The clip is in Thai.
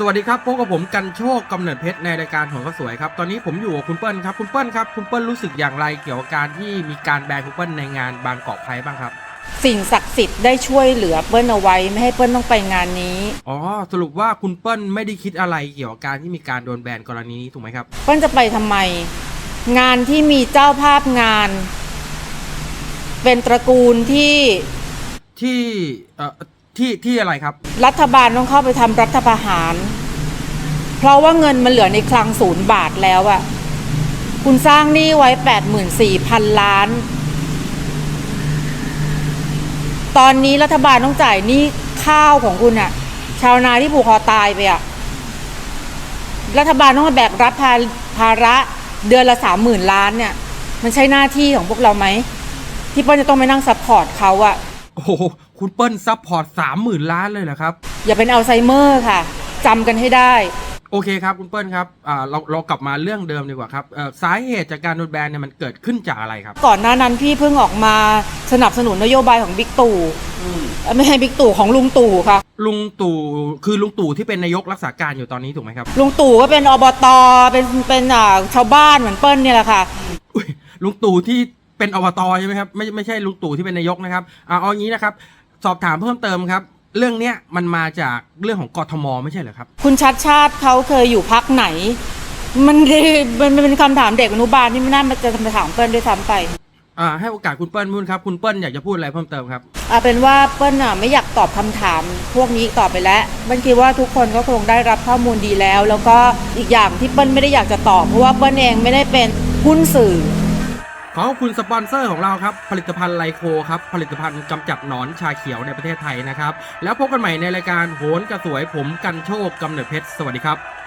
สวัสดีครับพบกับผมกันโชคกำเนิดเพชรในรายการของก็สวยครับ ตอนนี้ผมอยู่กับคุณเปิ้ลครับ คุณเปิ้ลครับ คุณเปิ้ลรู้สึกอย่างไรเกี่ยวกับการที่มีการแบนคุณเปิ้ลในงานบางกอกไพรบ้างครับ สิ่งศักดิ์สิทธิ์ได้ช่วยเหลือเปิ้ลเอาไว้ไม่ให้เปิ้ลต้องไปงานนี้ อ๋อ สรุปว่าคุณเปิ้ลไม่ได้คิดอะไรเกี่ยวกับการที่มีการโดนแบนกรณีนี้ถูกไหมครับ เปิ้ลจะไปทำไม งานที่มีเจ้าภาพงาน เป็นตระกูลที่ที่เอ่อ ที่ที่อะไรครับ รัฐบาลต้องเข้าไปทำรัฐประหาร เพราะว่าเงินมันเหลือในคลังศูนย์บาทแล้วอะคุณสร้างหนี้ไว้แปดหมื่นสี่พันล้าน ตอนนี้รัฐบาลต้องจ่ายหนี้ข้าวของคุณอะชาวนาที่ผูกคอตายไปอะรัฐบาลต้องมาแบกรับภาภาระเดือนละสามหมื่นล้านเนี่ย มันใช่หน้าที่ของพวกเราไหม ที่เปิ้ลจะต้องไปนั่งซัพพอร์ตเขาอะ โอ้โห คุณเปิ้ลซัพพอร์ตสามหมื่นล้านเลยเหรอครับ อย่าเป็นอัลไซเมอร์ค่ะจำกันให้ได้ โอเคครับคุณเปิ้ลครับอ่าเราเรากลับมาเรื่องเดิมดีกว่าครับเอ่อสาเหตุจากการโดนแบนเนี่ยมันเกิดขึ้นจากอะไรครับ ก่อนหน้านั้นพี่เพิ่งออกมาสนับสนุนนโยบายของบิ๊กตู่เอ่อไม่ใช่บิ๊กตู่ของลุงตู่ค่ะ ลุงตู่คือลุงตู่ที่เป็นนายกรักษาการอยู่ตอนนี้ถูกไหมครับลุงตู่ก็เป็นอบตเป็นเป็นอ่าชาวบ้านเหมือนเปิ้ลเนี่ยแหละค่ะ อุ๊ยลุงตู่ที่เป็นอบตใช่ไหมครับไม่ไม่ใช่ลุงตู่ที่เป็นนายกนะครับอ่าเอาอย่างนี้นะครับ สอบถามเพิ่มเติมครับ เรื่องเนี้ยมันมาจากเรื่องของกทมไม่ใช่เหรอครับ คุณชัดชาติเขาเคยอยู่พักไหน มันมันมันเป็นคำถามเด็กอนุบาลที่ไม่น่ามาจะมาถามเปิ้ลด้วยซ้ำไปอ่าให้โอกาสคุณเปิ้ลพูดครับ คุณเปิ้ลอยากจะพูดอะไรเพิ่มเติมครับ เอาเป็นว่าเปิ้ลอะไม่อยากตอบคำถาม พวกนี้อีกต่อไปแล้วเปิ้ลคิดว่าทุกคนก็คงได้รับข้อมูลดีแล้ว แล้วก็อีกอย่างที่เปิ้ลไม่ได้อยากจะตอบเพราะว่าเปิ้ลเองไม่ได้เป็นหุ้นสื่อขอ ขอบคุณสปอนเซอร์ของเราครับ ผลิตภัณฑ์ไลโคครับ ผลิตภัณฑ์กำจัดหนอนชาเขียวในประเทศไทยนะครับ แล้วพบกันใหม่ในรายการโหนกระสวยผมกันโชคกำเนิดเพชร สวัสดีครับ